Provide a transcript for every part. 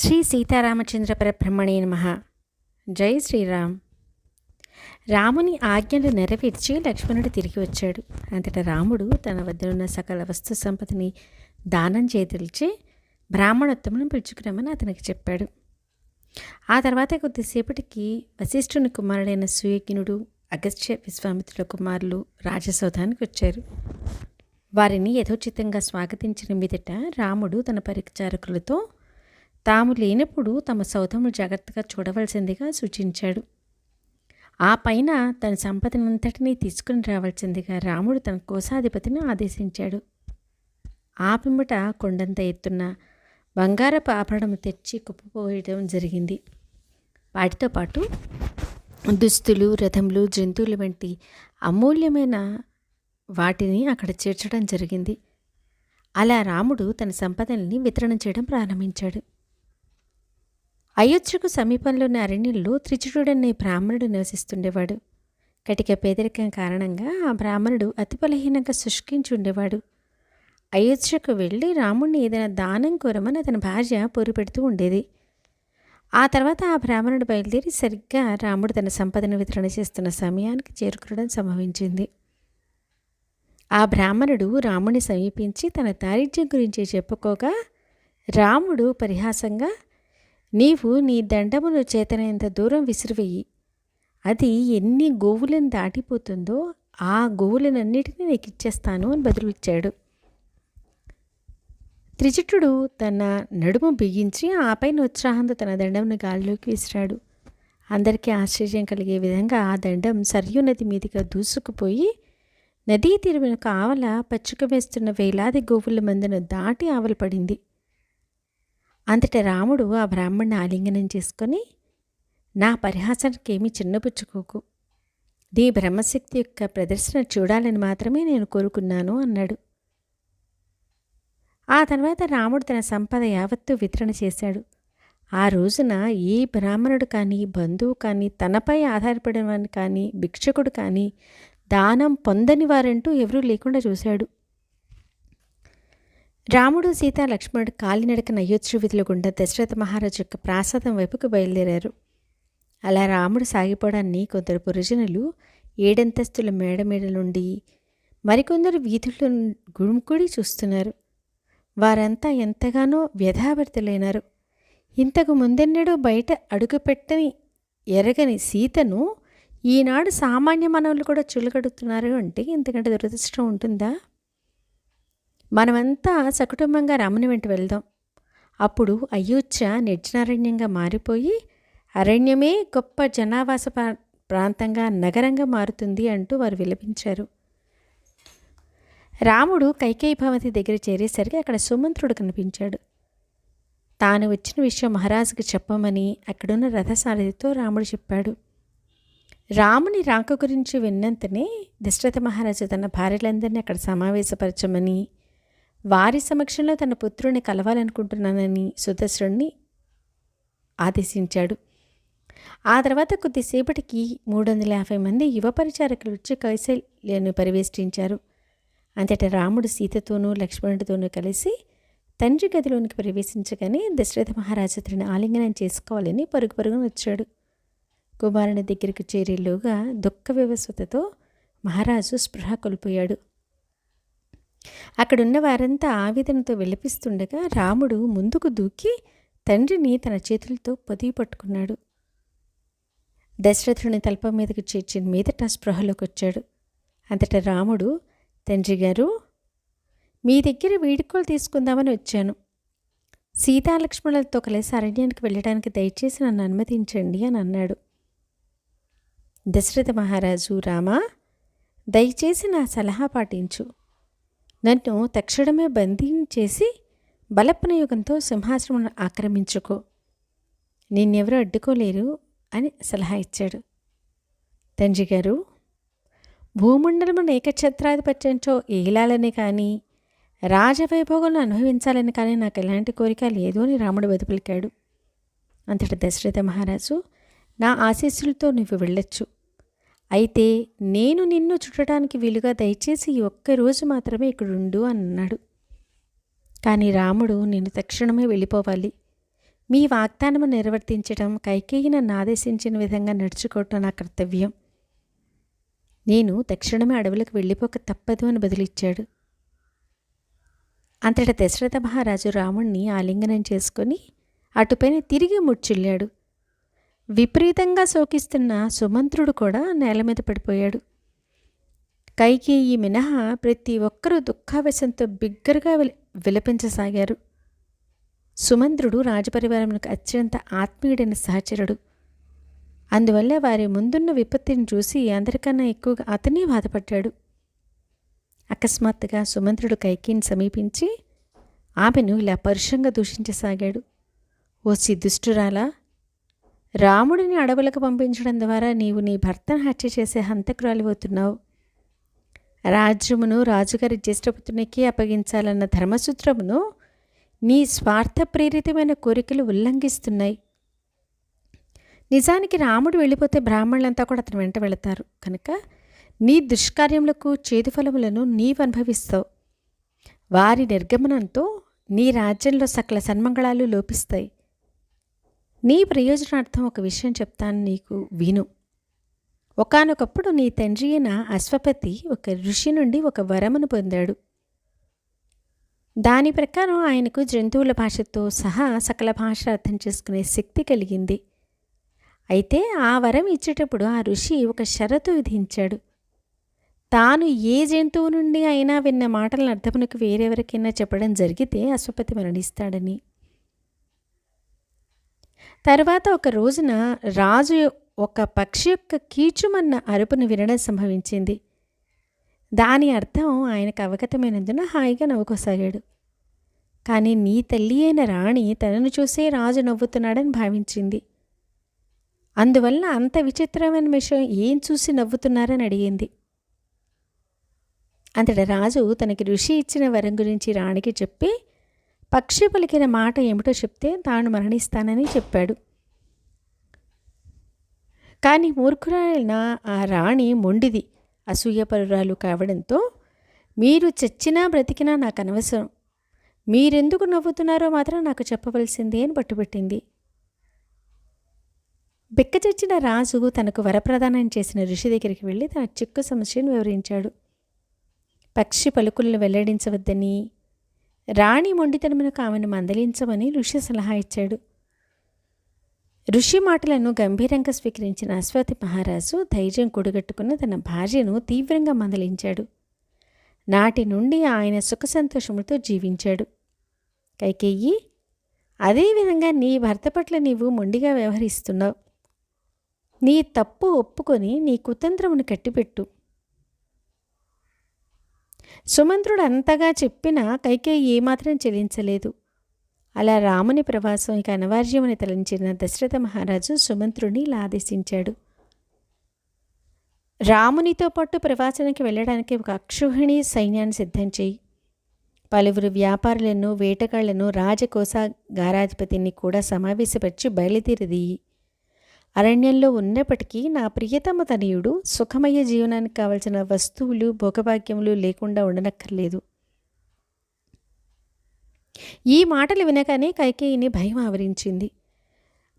శ్రీ సీతారామచంద్ర పరబ్రహ్మణే నమ. జై శ్రీరామ్. రాముని ఆజ్ఞలు నెరవేర్చి లక్ష్మణుడు తిరిగి వచ్చాడు. అంతటా రాముడు తన వద్ద ఉన్న సకల వస్తు సంపదని దానం చేతిల్చి బ్రాహ్మణోత్తమును పిలుచుకురామని అతనికి చెప్పాడు. ఆ తర్వాత కొద్దిసేపటికి వశిష్ఠుని కుమారుడైన సుయజ్ఞుడు అగస్త్య విశ్వామిత్రుల కుమారులు రాజసౌధానికి వచ్చారు. వారిని యథోచితంగా స్వాగతించిన మీదట రాముడు తన పరిచారకులతో తాము లేనప్పుడు తమ సౌధములు జాగ్రత్తగా చూడవలసిందిగా సూచించాడు. ఆ పైన తన సంపదనంతటినీ తీసుకుని రావాల్సిందిగా రాముడు తన కోశాధిపతిని ఆదేశించాడు. ఆ పిమ్మట కొండంత ఎత్తున్న బంగారపు ఆభరణం తెచ్చి కుప్పపోయడం జరిగింది. వాటితో పాటు దుస్తులు రథములు జంతువులు వంటి అమూల్యమైన వాటిని అక్కడ చేర్చడం జరిగింది. అలా రాముడు తన సంపదల్ని వితరణ చేయడం ప్రారంభించాడు. అయోధ్యకు సమీపంలోని అరణ్యంలో త్రిచుడనే బ్రాహ్మణుడు నివసిస్తుండేవాడు. కటిక పేదరికం కారణంగా ఆ బ్రాహ్మణుడు అతి బలహీనంగా శుష్కించి ఉండేవాడు. అయోధ్యకు వెళ్ళి రాముణ్ణి ఏదైనా దానం కోరమని అతని భార్య పొరు పెడుతూ ఉండేది. ఆ తర్వాత ఆ బ్రాహ్మణుడు బయలుదేరి సరిగ్గా రాముడు తన సంపదను వితరణ చేస్తున్న సమయానికి చేరుకోవడం సంభవించింది. ఆ బ్రాహ్మణుడు రాముణ్ణి సమీపించి తన దారిద్ర్యం గురించి చెప్పుకోగా రాముడు పరిహాసంగా నీవు నీ దండమును చేతనైనంత దూరం విసిరివేయి. అది ఎన్ని గోవులను దాటిపోతుందో ఆ గోవులనన్నిటినీ నీకు ఇచ్చేస్తాను అని బదులిచ్చాడు. త్రిజటుడు తన నడుము బిగించి ఆపైన ఉత్సాహంతో తన దండంను గాలిలోకి విసిరాడు. అందరికీ ఆశ్చర్యం కలిగే విధంగా ఆ దండం సర్యు నది మీదుగా దూసుకుపోయి నదీ తీరున ఆవల పచ్చుక వేస్తున్న వేలాది గోవుల మందును దాటి ఆవల పడింది అంతట రాముడు ఆ బ్రాహ్మణ్ణి ఆలింగనం చేసుకొని నా పరిహాసానికేమీ చిన్నపుచ్చుకోకు నీ బ్రహ్మశక్తి యొక్క ప్రదర్శన చూడాలని మాత్రమే నేను కోరుకున్నాను అన్నాడు. ఆ తర్వాత రాముడు తన సంపద యావత్తు వితరణ చేశాడు. ఆ రోజున ఏ బ్రాహ్మణుడు కానీ బంధువు కానీ తనపై ఆధారపడిన వాని కానీ భిక్షకుడు కానీ దానం పొందని వారంటూ ఎవరూ లేకుండా చూశాడు. రాముడు సీత లక్ష్మణుడు కాలినడకన అయోధ్య విధుల గుండా దశరథ మహారాజు యొక్క ప్రాసాదం వైపుకు బయలుదేరారు. అలా రాముడు సాగిపోవడాన్ని కొందరు పురుజనులు ఏడంతస్తుల మేడ మేడ నుండి మరికొందరు వీధుల్లో గుడుముకుడి చూస్తున్నారు. వారంతా ఎంతగానో వ్యధాభరితులైనారు. ఇంతకు ముందెన్నడూ బయట అడుగుపెట్టని ఎరగని సీతను ఈనాడు సామాన్య మానవులు కూడా చులగడుతున్నారు అంటే ఇంతకంటే దురదృష్టం ఉంటుందా? మనమంతా సకుటుంబంగా రాముని వెంట వెళ్దాం. అప్పుడు అయోధ్య నిర్జనారణ్యంగా మారిపోయి అరణ్యమే గొప్ప జనావాస ప్రాంతంగా నగరంగా మారుతుంది అంటూ వారు విలపించారు. రాముడు కైకేయి భవతి దగ్గర చేరేసరికి అక్కడ సుమంత్రుడు కనిపించాడు. తాను వచ్చిన విషయం మహారాజుకి చెప్పమని అక్కడున్న రథసారథితో రాముడు చెప్పాడు. రాముని రాక గురించి విన్నంతనే దశరథ మహారాజు తన భార్యలందరినీ అక్కడ సమావేశపరచమని వారి సమక్షంలో తన పుత్రుని కలవాలనుకుంటున్నానని సుదర్శుడిని ఆదేశించాడు. ఆ తర్వాత కొద్దిసేపటికి మూడు వందల యాభై మంది యువ పరిచారకులు వచ్చి కైశల్యను పరివేష్టించారు అంతటా రాముడు సీతతోనూ లక్ష్మణుడితోనూ కలిసి తండ్రి గదిలోనికి ప్రవేశించగానే దశరథ మహారాజు అతడిని ఆలింగనం చేసుకోవాలని పరుగు పరుగున వచ్చాడు. కుమారుని దగ్గరికి చేరేలోగా దుఃఖ వివస్వతతో మహారాజు స్పృహ కోల్పోయాడు. అక్కడున్న వారంతా ఆవేదనతో విలపిస్తుండగా రాముడు ముందుకు దూకి తండ్రిని తన చేతులతో పొదిగి పట్టుకున్నాడు. దశరథుని తలప మీదకు చేర్చిన మీదట స్పృహలోకి వచ్చాడు అంతటా రాముడు తండ్రి గారు మీ దగ్గర వీడుకోలు తీసుకుందామని వచ్చాను. సీతాలక్ష్మణులతో కలిసి అరణ్యానికి వెళ్ళడానికి దయచేసి నన్ను అనుమతించండి అని అన్నాడు. దశరథ మహారాజు రామా దయచేసి నా సలహా పాటించు. నన్ను తక్షణమే బంధించేసి బలప్రయోగంతో సింహాసనం ఆక్రమించుకో. నిన్నెవరూ అడ్డుకోలేరు అని సలహా ఇచ్చాడు. తండ్రి గారు భూమండలమును ఏకఛత్రాధిపత్యంతో ఏలాలని కానీ రాజవైభోగంలో అనుభవించాలని కానీ నాకు ఎలాంటి కోరిక లేదు అని రాముడు బతుపలికాడు అంతటి దశరథ మహారాజు నా ఆశీస్సులతో నువ్వు వెళ్ళొచ్చు. అయితే నేను నిన్ను చుట్టడానికి వీలుగా దయచేసి ఒక్కరోజు మాత్రమే ఇక్కడ ఉండు అన్నాడు. కానీ రాముడు నేను తక్షణమే వెళ్ళిపోవాలి. మీ వాగ్దానము నిర్వర్తించడం కైకేయి నన్ను ఆదేశించిన విధంగా నడుచుకోవటం నా కర్తవ్యం. నేను తక్షణమే అడవులకు వెళ్ళిపోక తప్పదు అని బదిలిచ్చాడు. అంతటా దశరథ మహారాజు రాముణ్ణి ఆలింగనం చేసుకొని అటుపైన తిరిగి ముడ్చిల్లాడు. విపరీతంగా శోకిస్తున్న సుమంత్రుడు కూడా నేల మీద పడిపోయాడు. కైకేయి మినహా ప్రతి ఒక్కరూ దుఃఖావేశంతో బిగ్గరగా విల విలపించసాగారు. సుమంత్రుడు రాజపరివారమునకు అత్యంత ఆత్మీయుడైన సహచరుడు. అందువల్ల వారి ముందున్న విపత్తిని చూసి అందరికన్నా ఎక్కువగా అతనే బాధపడ్డాడు. అకస్మాత్తుగా సుమంత్రుడు కైకేయిని సమీపించి ఆమెను ఇలా పరుషంగా దూషించసాగాడు. ఓ సిద్ధుష్టురాలా రాముడిని అడవులకు పంపించడం ద్వారా నీవు నీ భర్తను హత్య చేసే హంతకురాలిపోతున్నావు రాజ్యమును రాజుగారి జ్యేష్ఠపుత్రునికి అప్పగించాలన్న ధర్మసూత్రమును నీ స్వార్థ ప్రేరితమైన కోరికలు ఉల్లంఘిస్తున్నాయి. నిజానికి రాముడు వెళ్ళిపోతే బ్రాహ్మణులంతా కూడా అతని వెంట వెళతారు. కనుక నీ దుష్కార్యములకు చేదు ఫలములను నీవు అనుభవిస్తావు. వారి నిర్గమనంతో నీ రాజ్యంలో సకల సన్మంగళాలు లోపిస్తాయి. నీ ప్రయోజనార్థం ఒక విషయం చెప్తాను నీకు విను. ఒకానొకప్పుడు నీ తండ్రి అయిన అశ్వపతి ఒక ఋషి నుండి ఒక వరమును పొందాడు. దాని ప్రకారం ఆయనకు జంతువుల భాషతో సహా సకల భాష అర్థం చేసుకునే శక్తి కలిగింది. అయితే ఆ వరం ఇచ్చేటప్పుడు ఆ ఋషి ఒక షరతు విధించాడు. తాను ఏ జంతువు నుండి అయినా విన్న మాటలను అర్థమునకు వేరెవరికైనా చెప్పడం జరిగితే అశ్వపతి మరణిస్తాడని. తర్వాత ఒక రోజున రాజు ఒక పక్షి యొక్క కీచుమన్న అరుపును వినడం సంభవించింది. దాని అర్థం ఆయనకు అవగతమైనందున హాయిగా నవ్వుకోసాగాడు. కానీ నీ తల్లి అయిన రాణి తనను చూసే రాజు నవ్వుతున్నాడని భావించింది. అందువల్ల అంత విచిత్రమైన విషయం ఏం చూసి నవ్వుతున్నారని అడిగింది. అంతటి రాజు తనకి ఋషి ఇచ్చిన వరం గురించి రాణికి చెప్పి పక్షి పలికిన మాట ఏమిటో చెప్తే తాను మరణిస్తానని చెప్పాడు. కానీ మూర్ఖురాలైన ఆ రాణి మొండిది. అసూయపరురాలు కావడంతో మీరు చచ్చినా బ్రతికినా నాకు అనవసరం. మీరెందుకు నవ్వుతున్నారో మాత్రం నాకు చెప్పవలసిందే అని పట్టుబెట్టింది. బిక్కచచ్చిన రాజు తనకు వరప్రదానం చేసిన ఋషి దగ్గరికి వెళ్ళి తన చిక్కు సమస్యను వివరించాడు. పక్షి పలుకులను వెల్లడించవద్దని రాణి మొండితనమునకు ఆమెను మందలించమని ఋషి సలహా ఇచ్చాడు. ఋషి మాటలను గంభీరంగా స్వీకరించిన అశ్వతి మహారాజు ధైర్యం కూడగట్టుకున్న తన భార్యను తీవ్రంగా మందలించాడు. నాటి నుండి ఆయన సుఖ సంతోషములతో జీవించాడు. కైకేయి అదేవిధంగా నీ భర్త పట్ల నీవు మొండిగా వ్యవహరిస్తున్నావు. నీ తప్పు ఒప్పుకొని నీ కుతంత్రమును కట్టిపెట్టు. సుమంత్రుడు అంతగా చెప్పినా కైకేయి ఏమాత్రం చెల్లించలేదు అలా రాముని ప్రవాసం ఇక అనివార్యమని తలంచిన దశరథ మహారాజు సుమంత్రుని ఇలా ఆదేశించాడు. రామునితో పాటు ప్రవాసానికి వెళ్ళడానికి ఒక అక్షుహిణి సైన్యాన్ని సిద్ధం చేయి. పలువురు వ్యాపారులను వేటగాళ్ళను రాజకోస గారాధిపతిని కూడా సమావేశపరిచి బయలుదేరిదీయి అరణ్యంలో ఉన్నప్పటికీ నా ప్రియతమ తనయుడు సుఖమయ జీవనానికి కావలసిన వస్తువులు భోగభాగ్యములు లేకుండా ఉండనక్కర్లేదు. ఈ మాటలు వినగానే కైకేయిని భయం ఆవరించింది.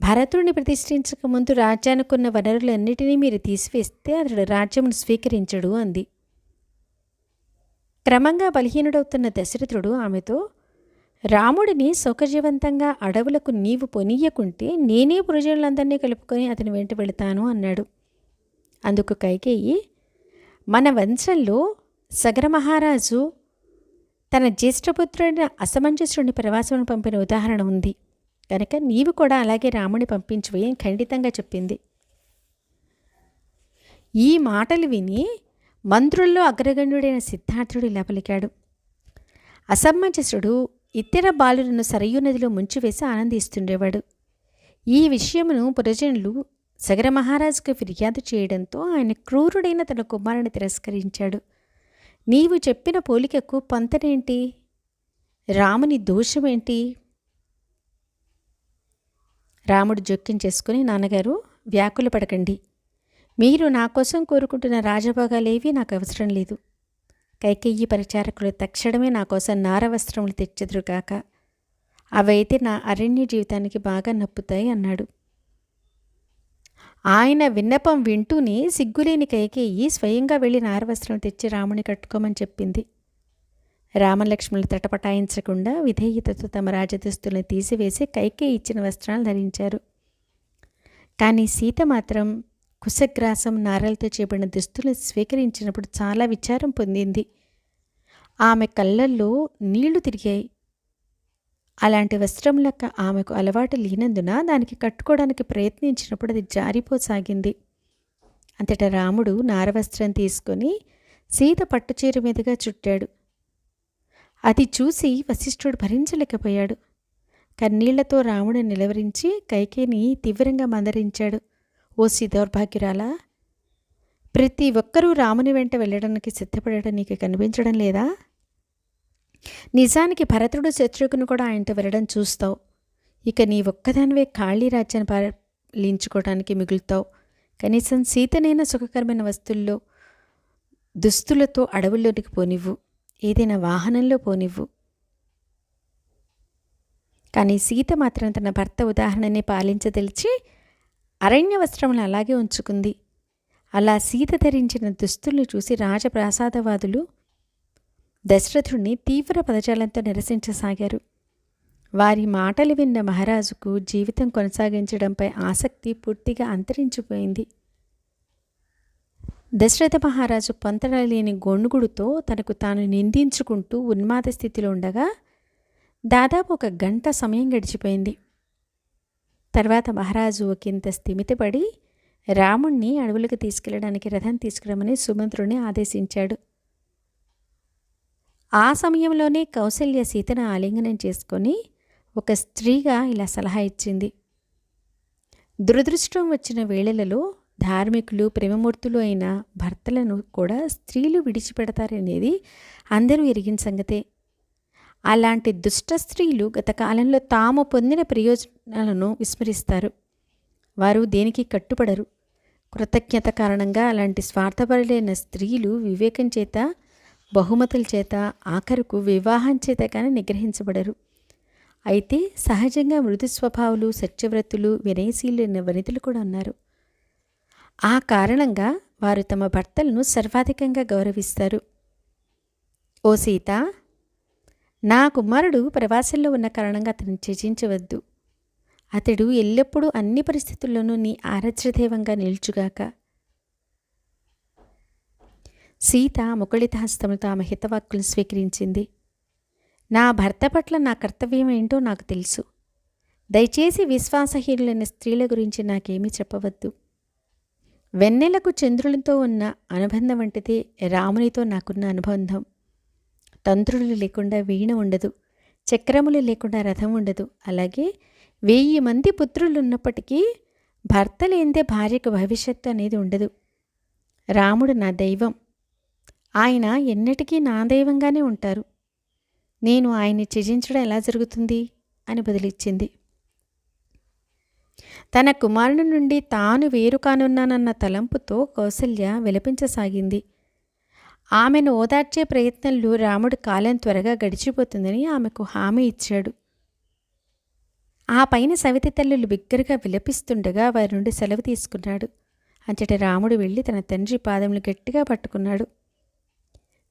భరతుడిని ప్రతిష్ఠించక ముందు రాజ్యానికున్న వనరులన్నిటినీ మీరు తీసివేస్తే అతడు రాజ్యమును స్వీకరించడు అంది. క్రమంగా బలహీనుడవుతున్న దశరథుడు ఆమెతో రాముడిని సౌకర్యవంతంగా అడవులకు నీవు పొనీయకుంటే నేనే ప్రజలందరినీ కలుపుకొని అతని వెంట వెళతాను అన్నాడు. అందుకు కైకేయి మన వంశంలో సగర మహారాజు తన జ్యేష్ఠపుత్రుడిన అసమంజసుడిని ప్రవాసం పంపిన ఉదాహరణ ఉంది. కనుక నీవు కూడా అలాగే రాముని పంపించువే ఖండితంగా చెప్పింది. ఈ మాటలు విని మంత్రుల్లో అగ్రగణ్యుడైన సిద్ధార్థుడు ఇలా పలికాడు. అసమంజసుడు ఇతర బాలులను సరయూ నదిలో ముంచివేసి ఆనందిస్తుండేవాడు. ఈ విషయమును పురజనులు సగర మహారాజుకు ఫిర్యాదు చేయడంతో ఆయన క్రూరుడైన తన కుమారుని తిరస్కరించాడు. నీవు చెప్పిన పోలికకు పంతనేంటి? రాముని దోషమేంటి? రాముడు జోక్యం చేసుకుని నాన్నగారు వ్యాకులు పడకండి మీరు నా కోసం కోరుకుంటున్న రాజభోగాలేవి నాకు అవసరం లేదు. కైకేయి పరిచారకులు తక్షణమే నా కోసం నారవస్త్రములు తెచ్చెదురుగాక. అవైతే నా అరణ్య జీవితానికి బాగా నప్పుతాయి అన్నాడు. ఆయన విన్నపం వింటూనే సిగ్గులేని కైకేయి స్వయంగా వెళ్ళి నారవస్త్రం తెచ్చి రాముని కట్టుకోమని చెప్పింది. రామలక్ష్మణులు తటపటాయించకుండా విధేయతతో తమ రాజదుస్తుల్ని తీసివేసి కైకేయి ఇచ్చిన వస్త్రాలు ధరించారు. కానీ సీత మాత్రం కుశగ్రాసం నారలతో చేపడిన దుస్తులు స్వీకరించినప్పుడు చాలా విచారం పొందింది. ఆమె కళ్ళల్లో నీళ్ళు తిరిగాయి. అలాంటి వస్త్రములక ఆమెకు అలవాటు లేనందున దానికి కట్టుకోవడానికి ప్రయత్నించినప్పుడు అది జారిపోసాగింది. అంతటా రాముడు నారవస్త్రం తీసుకొని సీత పట్టుచీర మీదుగా చుట్టాడు. అది చూసి వశిష్ఠుడు భరించలేకపోయాడు. కన్నీళ్ళతో రాముడు నిలవరించి కైకేని తీవ్రంగా మందరించాడు. ఓసి దౌర్భాగ్యురాలా ప్రతి ఒక్కరూ రాముని వెంట వెళ్ళడానికి సిద్ధపడడం నీకు కనిపించడం లేదా? నిజానికి భరతుడు శత్రుఘ్ను కూడా ఆయనతో వెళ్ళడం చూస్తావు. ఇక నీ ఒక్కదానివే ఖాళీ రాజ్యాన్ని పాలించుకోవడానికి మిగులుతావు. కనీసం సీతనైన సుఖకరమైన వస్తువుల్లో దుస్తులతో అడవుల్లోనికి పోనివ్వు. ఏదైనా వాహనంలో పోనివ్వు. కానీ సీత మాత్రం తన భర్త ఉదాహరణని పాలించదలిచి అరణ్య వస్త్రములు అలాగే ఉంచుకుంది. అలా సీత ధరించిన దుస్తుల్ని చూసి రాజప్రాసాదవాదులు దశరథుడిని తీవ్ర పదజాలంతో నిరసించసాగారు. వారి మాటలు విన్న మహారాజుకు జీవితం కొనసాగించడంపై ఆసక్తి పూర్తిగా అంతరించిపోయింది. దశరథ మహారాజు పొంతడలేని గొణుగుడుతో తనకు తాను నిందించుకుంటూ ఉన్మాద స్థితిలో ఉండగా దాదాపు ఒక గంట సమయం గడిచిపోయింది. తర్వాత మహారాజు ఒకంత స్థిమితపడి రాముణ్ణి అడవులకు తీసుకెళ్ళడానికి రథం తీసుకురమని సుమంత్రుని ఆదేశించాడు. ఆ సమయంలోనే కౌశల్య సీతను ఆలింగనం చేసుకొని ఒక స్త్రీగా ఇలా సలహా ఇచ్చింది. దురదృష్టం వచ్చిన వేళలలో ధార్మికులు ప్రేమమూర్తులు అయిన భర్తలను కూడా స్త్రీలు విడిచిపెడతారనేది అందరూ ఎరిగిన సంగతే. అలాంటి దుష్ట స్త్రీలు గత కాలంలో తాము పొందిన ప్రయోజనాలను విస్మరిస్తారు. వారు దేనికి కట్టుపడరు కృతజ్ఞత కారణంగా అలాంటి స్వార్థపరులైన స్త్రీలు వివేకం చేత బహుమతుల చేత ఆఖరుకు వివాహం చేత కానీ నిగ్రహించబడరు. అయితే సహజంగా మృదు స్వభావులు సత్యవ్రతులు వినయశీలైన వనితలు కూడా ఉన్నారు. ఆ కారణంగా వారు తమ భర్తలను సర్వాధికంగా గౌరవిస్తారు. ఓ సీత నా కుమారుడు ప్రవాసంలో ఉన్న కారణంగా అతను త్యజించవద్దు. అతడు ఎల్లప్పుడూ అన్ని పరిస్థితుల్లోనూ నీ ఆరాధ్యదేవంగా నిల్చుగాక. సీత ముకుళిత హస్తములతో ఆమె హితవాక్కులను స్వీకరించింది. నా భర్త పట్ల నా కర్తవ్యం ఏంటో నాకు తెలుసు. దయచేసి విశ్వాసహీనులైన స్త్రీల గురించి నాకేమీ చెప్పవద్దు. వెన్నెలకు చంద్రులతో ఉన్న అనుబంధం వంటిది రామునితో నాకున్న అనుబంధం. తంత్రులు లేకుండా వీణ ఉండదు చక్రములు లేకుండా రథం ఉండదు. అలాగే వెయ్యి మంది పుత్రులు ఉన్నప్పటికీ భర్త లేనిదే భార్యకు భవిష్యత్తు అనేది ఉండదు. రాముడు నా దైవం ఆయన ఎన్నటికీ నా దైవంగానే ఉంటారు. నేను ఆయన్ని త్యజించడం ఎలా జరుగుతుంది? అని బదిలిచ్చింది. తన కుమారుని నుండి తాను వేరు కానున్నానన్న తలంపుతో కౌసల్య విలపించసాగింది. ఆమెను ఓదార్చే ప్రయత్నంలో రాముడు కాలం త్వరగా గడిచిపోతుందని ఆమెకు హామీ ఇచ్చాడు. ఆ పైన సవితి తల్లులు బిగ్గరగా విలపిస్తుండగా వారి నుండి సెలవు తీసుకున్నాడు. అంతటి రాముడు వెళ్ళి తన తండ్రి పాదములు గట్టిగా పట్టుకున్నాడు.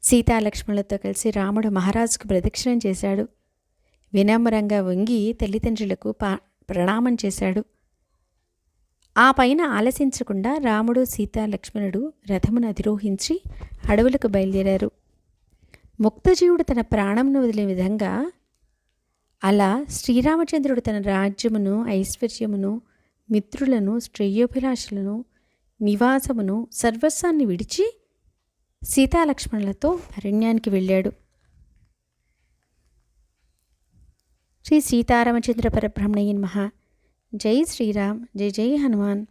సీతాలక్ష్మణులతో కలిసి రాముడు మహారాజుకు ప్రదక్షిణం చేశాడు. వినమ్రంగా వంగి తల్లిదండ్రులకు పా ప్రణామం చేశాడు. ఆ పైన ఆలసించకుండా రాముడు సీత లక్ష్మణుడు రథమును అధిరోహించి అడవులకు బయలుదేరారు. ముక్తజీవుడు తన ప్రాణంను వదిలే విధంగా అలా శ్రీరామచంద్రుడు తన రాజ్యమును ఐశ్వర్యమును మిత్రులను శ్రేయోభిలాషులను నివాసమును సర్వస్వాన్ని విడిచి సీతాలక్ష్మణులతో అరణ్యానికి వెళ్ళాడు. శ్రీ సీతారామచంద్ర పరబ్రహ్మణయ్యన్ మహా జై శ్రీరామ్ జై జై హనుమాన్